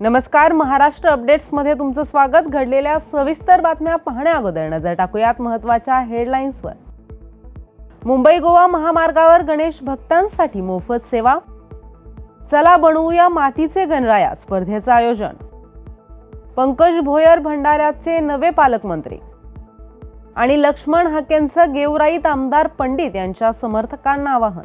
नमस्कार महाराष्ट्र अपडेट्समध्ये तुमचं स्वागत. घडलेल्या सविस्तर बातम्या पाहण्या अगोदर नजर टाकूयात महत्त्वाच्या हेडलाईन्सवर. मुंबई गोवा महामार्गावर गणेश भक्तांसाठी मोफत सेवा. चला बनवूया मातीचे गणराया स्पर्धेचं आयोजन. पंकज भोयर भंडाऱ्याचे नवे पालकमंत्री. आणि लक्ष्मण हाकेंचं गेवराईत आमदार पंडित यांच्या समर्थकांना आवाहन.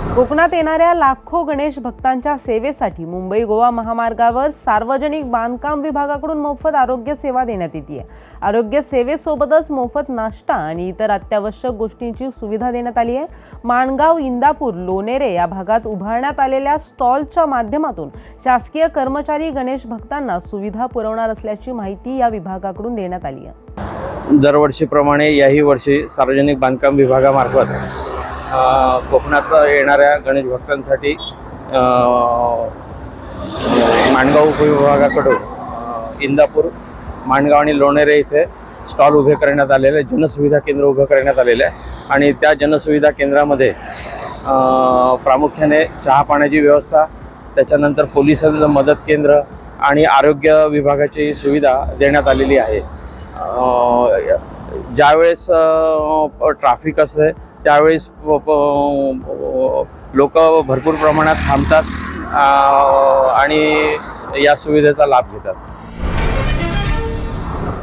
कोकणात येणाऱ्या लाखो गणेश भक्तांच्या सेवेसाठी मुंबई गोवा महामार्गावर सार्वजनिक बांधकाम विभागाकडून मोफत आरोग्य सेवा देण्यात येते. आरोग्य सेवेसोबतच मोफत नाश्ता आणि इतर अत्यावश्यक गोष्टींची सुविधा देण्यात आली आहे. माणगाव इंदापूर लोणेरे या भागात उभारण्यात आलेल्या स्टॉलच्या माध्यमातून शासकीय कर्मचारी गणेश भक्तांना सुविधा पुरवणार असल्याची माहिती या विभागाकडून देण्यात आली आहे. दरवर्षीप्रमाणे याही वर्षी सार्वजनिक बांधकाम विभागामार्फत कोकणात येणाऱ्या गणेश भक्तांसाठी माणगाव उपविभागाकडून इंदापूर माणगाव आणि लोणेरे इथे स्टॉल उभे करण्यात आलेले आहे. जनसुविधा केंद्र उभं करण्यात आलेलं आहे आणि त्या जनसुविधा केंद्रामध्ये प्रामुख्याने चहा पाण्याची व्यवस्था त्याच्यानंतर पोलिसांचं मदत केंद्र आणि आरोग्य विभागाची सुविधा देण्यात आलेली आहे ज्यावेळेस ट्रॅफिक असते त्यावेळेस लोक भरपूर प्रमाणात थांबतात आणि या सुविधेचा लाभ घेतात.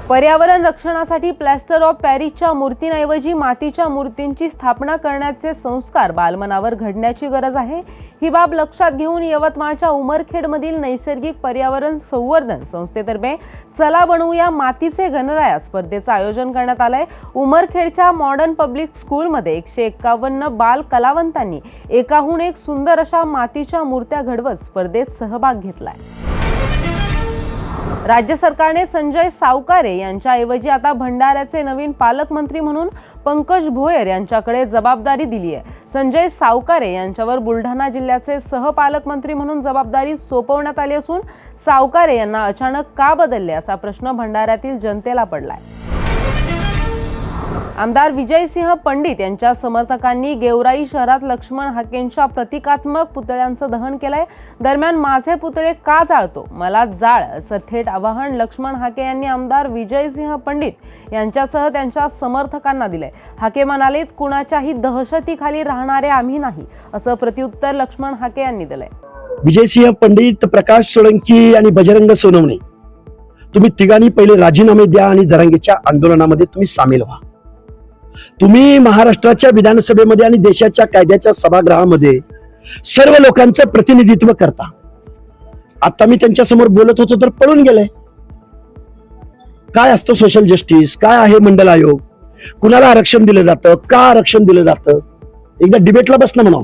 पर्यावरण रक्षणासाठी प्लॅस्टर ऑफ पॅरिसच्या मूर्तींऐवजी मातीच्या मूर्तींची स्थापना करण्याचे संस्कार बालमनावर घडण्याची गरज आहे. ही बाब लक्षात घेऊन यवतमाळच्या उमरखेडमधील नैसर्गिक पर्यावरण संवर्धन संस्थेतर्फे चला बनवूया मातीचे गणराया स्पर्धेचं आयोजन करण्यात आलंय. उमरखेडच्या मॉडर्न पब्लिक स्कूलमध्ये एकशे एक्कावन्न बाल कलावंतांनी एकाहून एक सुंदर अशा मातीच्या मूर्त्या घडवत स्पर्धेत सहभाग घेतलाय. राज्य सरकारने संजय सावकारे यांच्याऐवजी आता भंडाऱ्याचे नवीन पालकमंत्री म्हणून पंकज भोयर यांच्याकडे जबाबदारी दिली आहे. संजय सावकारे यांच्यावर बुलढाणा जिल्ह्याचे सहपालकमंत्री म्हणून जबाबदारी सोपवण्यात आली असून सावकारे यांना अचानक का बदलले असा प्रश्न भंडाऱ्यातील जनतेला पडलाय. आमदार विजयसिंह पंडित यांच्या समर्थकांनी गेवराई शहरात लक्ष्मण हाकेंच्या प्रतिकात्मक पुतळ्यांचं दहन केलंय. दरम्यान माझे पुतळे का जाळतो? मला जाळ असं थेट आवाहन लक्ष्मण हाके यांनी आमदार विजयसिंह पंडित यांच्यासह त्यांच्या समर्थकांना दिलंय. हाके म्हणालेत कुणाच्याही दहशतीखाली राहणारे आम्ही नाही असं प्रत्युत्तर लक्ष्मण हाके यांनी दिलंय. विजयसिंह पंडित प्रकाश सोळंकी आणि बजरंग सोनवणे. तुम्ही तिघांनी पहिले राजीनामे द्या आणि जरांगीच्या आंदोलनामध्ये तुम्ही सामील व्हा. तुम्ही महाराष्ट्राच्या विधानसभेमध्ये आणि देशाच्या कायद्याच्या सभागृहामध्ये सर्व लोकांचं प्रतिनिधित्व करता. आता मी त्यांच्यासमोर बोलत होतो तर पळून गेले काय असतं सोशल जस्टिस काय आहे मंडल आयोग? कुणाला आरक्षण दिलं जातं? का आरक्षण दिलं जातं? एकदा डिबेटला बसणं म्हणा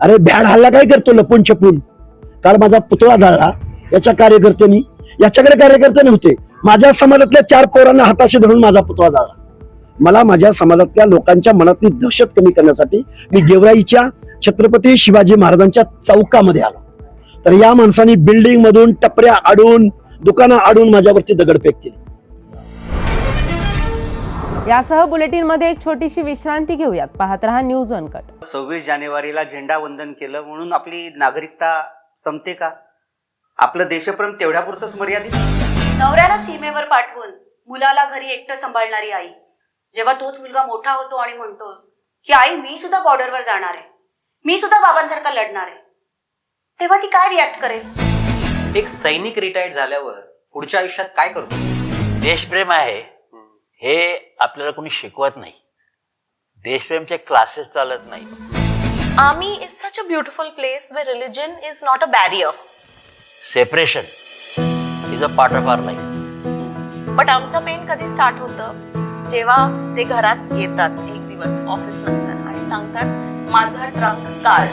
अरे भ्याड हल्ला काय करतो लपून छपून? काल माझा पुतळा जाळला. याच्या कार्यकर्त्यांनी याच्याकडे कार्यकर्ते नव्हते. माझ्या समाजातल्या चार पोरांना हाताशी धरून माझा पुतळा जाळला. मला माझ्या समाजातल्या लोकांच्या मनातली दहशत कमी करण्यासाठी मी गेवराईच्या छत्रपती शिवाजी महाराजांच्या चौकामध्ये आलो. तर या माणसाने बिल्डिंग मधून टपऱ्या आडून दुकानं आडून माझ्यावरती दगडफेक केली. यासह बुलेटिनमध्ये एक छोटीशी विश्रांती घेऊयात. पाहत रहा न्यूज अनकट सव्वीस जानेवारीला झेंडा वंदन केलं म्हणून आपली नागरिकता संपते का? आपलं देशप्रेम तेवढ्यापुरतंच मर्यादित? नवऱ्याला सीमेवर पाठवून मुलाला घरी एकटं सांभाळणारी आई. जेव्हा तोच मुलगा मोठा होतो आणि म्हणतो की आई मी सुद्धा बॉर्डरवर जाणार आहे. मी सुद्धा बाबांसारखा लढणार आहे. तेव्हा ती काय रिॲक्ट करेल? एक सैनिक रिटायर्ड झाल्यावर पुढच्या आयुष्यात काय करतो? देशप्रेम आहे. हे आपल्याला कोणी शिकवत नाही. देशप्रेमचे क्लासेस चालत नाही. Army is such a beautiful place where religion is not a barrier. Separation is a part of our life but आमचं पेन कधी स्टार्ट होतं? जेव्हा ते घरात येतात एक दिवस ऑफिस नंतर आणि सांगतात माझा ट्रंक काढ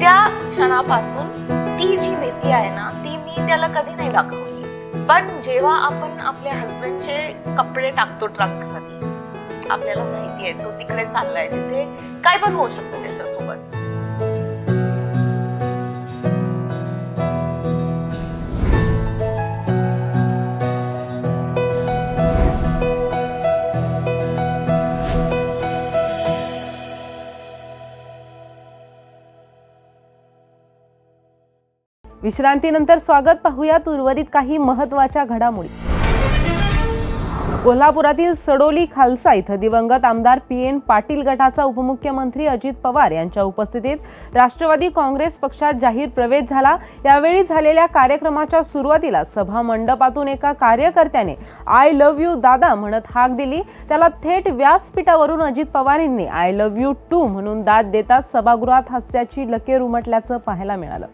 त्या क्षणापासून ती जी भीती आहे ना ती मी त्याला कधी नाही दाखवली. पण जेव्हा आपण आपल्या हस्बंडचे कपडे टाकतो ट्रंकमध्ये आपल्याला माहिती आहे तो तिकडे चाललाय जिथे काय पण होऊ शकतं त्याच्यासोबत. विश्रांतीनंतर स्वागत पाहूयात उर्वरित काही महत्त्वाच्या घडामोडी. कोल्हापुरातील सडोली खालसा इथं दिवंगत आमदार पी एन पाटील गटाचा उपमुख्यमंत्री अजित पवार यांच्या उपस्थितीत राष्ट्रवादी काँग्रेस पक्षात जाहीर प्रवेश झाला. यावेळी झालेल्या कार्यक्रमाच्या सुरुवातीला सभा मंडपातून एका कार्यकर्त्याने आय लव्ह यू दादा म्हणत हाक दिली. त्याला थेट व्यासपीठावरून अजित पवार यांनी आय लव्ह यू टू म्हणून दाद देताच सभागृहात हास्याची लकेर उमटल्याचं पाहायला मिळालं.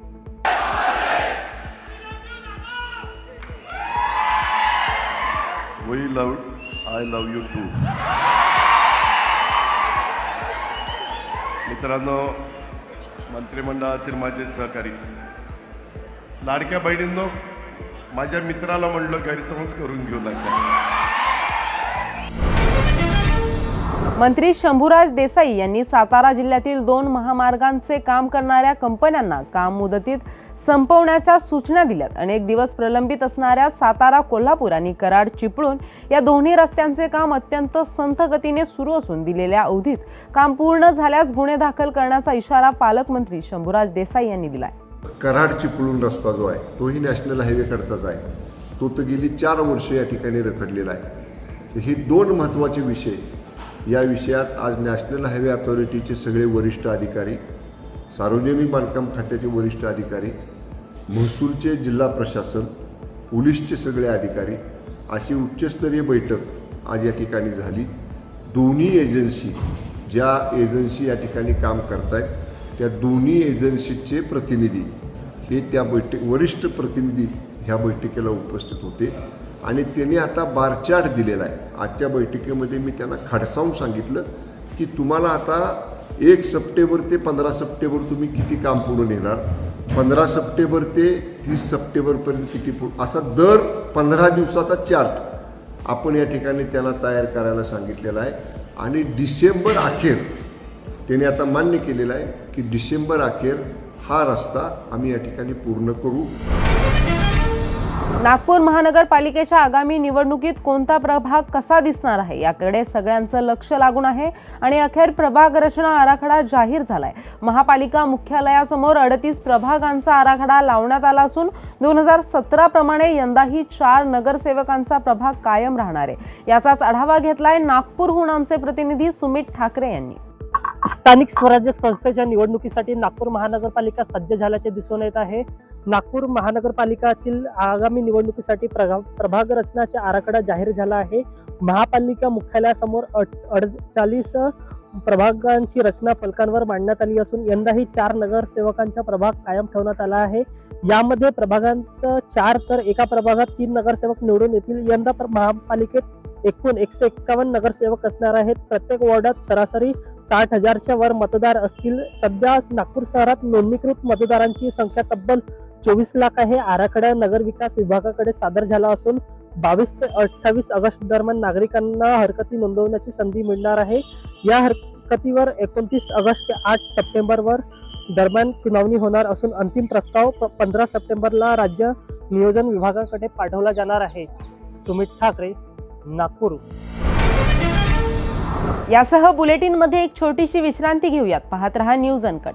We love I love you too मित्रांनो मंत्रिमंडळातील माझे सहकारी लाडक्या बहिणींनो माझ्या मित्राला म्हणलं गैरसमज करून घेऊ लागला मंत्री शंभूराज देसाई यांनी सातारा जिल्ह्यातील दोन महामार्गांचे काम करणाऱ्या कंपन्यांना काम मुदतीत संपवण्याच्या सूचना दिल्यात. अनेक दिवस प्रलंबित असणाऱ्या सातारा कोल्हापूर आणि कराड चिपळूण या दोन्ही रस्त्यांचे काम अत्यंत संथ गतीने सुरू असून दिलेल्या अवधीत काम पूर्ण झाल्यास गुन्हे दाखल करण्याचा इशारा पालकमंत्री शंभूराज देसाई यांनी दिलाय. कराड चिपळूण रस्ता जो आहे तोही नॅशनल हायवेकडचाच आहे. तो तर गेली चार वर्ष या ठिकाणी रखडलेला आहे. हे दोन महत्त्वाचे विषय. या विषयात आज नॅशनल हायवे अथॉरिटीचे सगळे वरिष्ठ अधिकारी सार्वजनिक बांधकाम खात्याचे वरिष्ठ अधिकारी महसूलचे जिल्हा प्रशासन पोलीसचे सगळे अधिकारी अशी उच्चस्तरीय बैठक आज या ठिकाणी झाली. दोन्ही एजन्सी ज्या एजन्सी या ठिकाणी काम करत आहेत त्या दोन्ही एजन्सीचे प्रतिनिधी हे त्या बैठक वरिष्ठ प्रतिनिधी ह्या बैठकीला उपस्थित होते. आणि त्यांनी आता बारचार्ट दिलेला आहे. आजच्या बैठकीमध्ये मी त्यांना खडसावून सांगितलं की तुम्हाला आता एक सप्टेंबर ते पंधरा सप्टेंबर तुम्ही किती काम पूर्ण नेणार? पंधरा सप्टेंबर ते तीस सप्टेंबरपर्यंत किती पूर्ण असा दर पंधरा दिवसाचा चार्ट आपण या ठिकाणी त्याला तयार करायला सांगितलेला आहे. आणि डिसेंबर अखेर त्याने आता मान्य केलेलं आहे की डिसेंबर अखेर हा रस्ता आम्ही या ठिकाणी पूर्ण करू. नागपूर महानगरपालिकेच्या आगामी निवडणुकीत कोणता प्रभाग कसा दिसणार आहे? याकडे सगळ्यांचं लक्ष लागून आहे आणि अखेर प्रभाग रचना आराखडा जाहीर झालाय. महापालिका मुख्यालयासमोर अडतीस प्रभागांचा आराखडा लावण्यात आला असून दोन हजार सतरा प्रमाणे यंदाही चार नगरसेवकांचा प्रभाग कायम राहणार आहे. याचाच आढावा घेतलाय नागपूरहून आमचे प्रतिनिधी सुमित ठाकरे यांनी. स्थानिक स्वराज्य संस्थेच्या निवडणुकीसाठी नागपूर महानगरपालिका सज्ज झाल्याचे दिसून येत आहे. नागपूर महानगरपालिकातील आगामी निवडणुकीसाठी प्रभा प्रभाग रचनाचा आराखडा जाहीर झाला आहे. महापालिका मुख्यालयासमोर अट अडचाळीस प्रभागांची रचना फलकांवर मांडण्यात आली असून यंदाही चार नगरसेवकांचा प्रभाग कायम ठेवण्यात आला आहे. यामध्ये प्रभागांत चार तर एका प्रभागात तीन नगरसेवक निवडून येतील. यंदा प्र- महापालिकेत एकूण एकशे एक्कावन्न नगरसेवक असणार आहेत. प्रत्येक वॉर्डात सरासरी साठ हजारच्या वर मतदार असतील. सध्या नागपूर शहरात नोंदणीकृत मतदारांची संख्या तब्बल चोवीस लाख आहे. आराखडा नगर विकास विभागाकडे सादर झाला असून बावीस ते अठ्ठावीस ऑगस्ट दरम्यान नागरिकांना हरकती नोंदवण्याची संधी मिळणार आहे. या हरकतीवर एकोणतीस ऑगस्ट ते आठ सप्टेंबरवर दरम्यान सुनावणी होणार असून अंतिम प्रस्ताव पंधरा सप्टेंबरला राज्य नियोजन विभागाकडे पाठवला जाणार आहे. सुमित ठाकरे नागपूर. यासह बुलेटिनमध्ये एक छोटीशी विश्रांती घेऊयात. पाहत रहा न्यूज अनकट.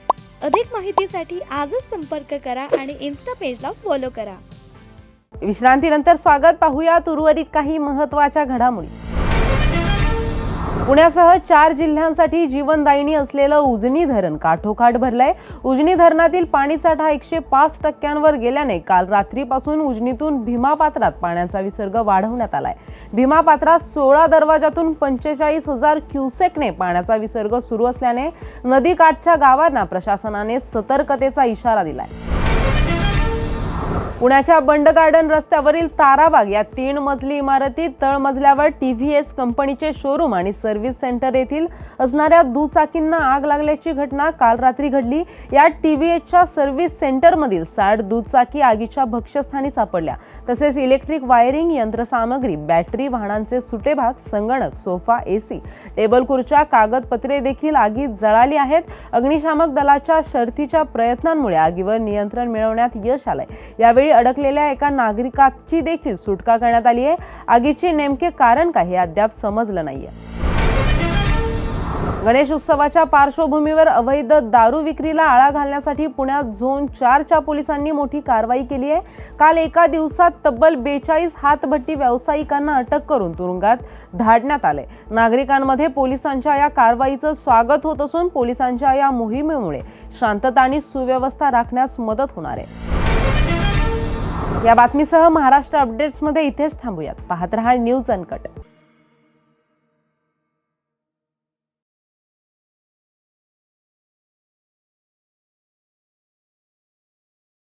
अधिक माहितीसाठी आजच संपर्क करा आणि इन्स्टा पेजला फॉलो करा. विश्रांतीनंतर स्वागत. पाहूयात उर्वरित काही महत्त्वाच्या घडामोडी. पुण्यासह चार जिल्ह्यांसाठी जीवनदायिनी असलेलं उजनी धरण काठोकाठ भरलंय. उजनी धरणातील पाणीसाठा एकशे पाच टक्क्यांवर गेल्याने काल रात्रीपासून उजनीतून भीमा पात्रात पाण्याचा विसर्ग वाढवण्यात आलाय. भीमापात्रात सोळा दरवाजातून पंचेचाळीस हजार क्युसेकने पाण्याचा विसर्ग सुरू असल्याने नदीकाठच्या गावांना प्रशासनाने सतर्कतेचा इशारा दिलाय. पुण्याच्या बंड गार्डन रस्त्यावरील ताराबाग या तीन मजली इमारतीत तळमजल्यावर टीव्हीएस कंपनीचे शोरूम आणि सर्व्हिस सेंटर येथील असणाऱ्या दुचाकींना आग लागल्याची घटना काल रात्री घडली. या टीव्हीएसच्या सर्व्हिस सेंटरमधील साठ दुचाकी आगीच्या भक्ष्यस्थानी सापडल्या. तसेच इलेक्ट्रिक वायरिंग यंत्रसामग्री बॅटरी वाहनांचे सुटे भाग संगणक सोफा एसी टेबल खुर्च्या कागदपत्रे देखील आगीत जळाली आहेत. अग्निशामक दलाच्या शर्थीच्या प्रयत्नांमुळे आगीवर नियंत्रण मिळवण्यात यश आलंय. यावेळी अडकलेल्या एका नागरिकाची देखील सुटका करण्यात आली आहे. आगीचे नेमके कारण काय हे अद्याप समजलं नाहीये. गणेश उत्सवाच्या पार्श्वभूमीवर अवैध दारू विक्रीला आळा घालण्यासाठी पुण्यात झोन चारच्या पोलिसांनी मोठी कारवाई केली आहे. काल एका दिवसात तब्बल बेचाळीस हातभट्टी व्यावसायिकांना अटक करून तुरुंगात धाडण्यात आले. नागरिकांमध्ये पोलिसांच्या या कारवाईचं स्वागत होत असून पोलिसांच्या या मोहिमेमुळे शांतता आणि सुव्यवस्था राखण्यास मदत होणार आहे. या बातमीसह महाराष्ट्र अपडेट्समध्ये इथेच थांबूयात. पाहत रहा न्यूज अनकट.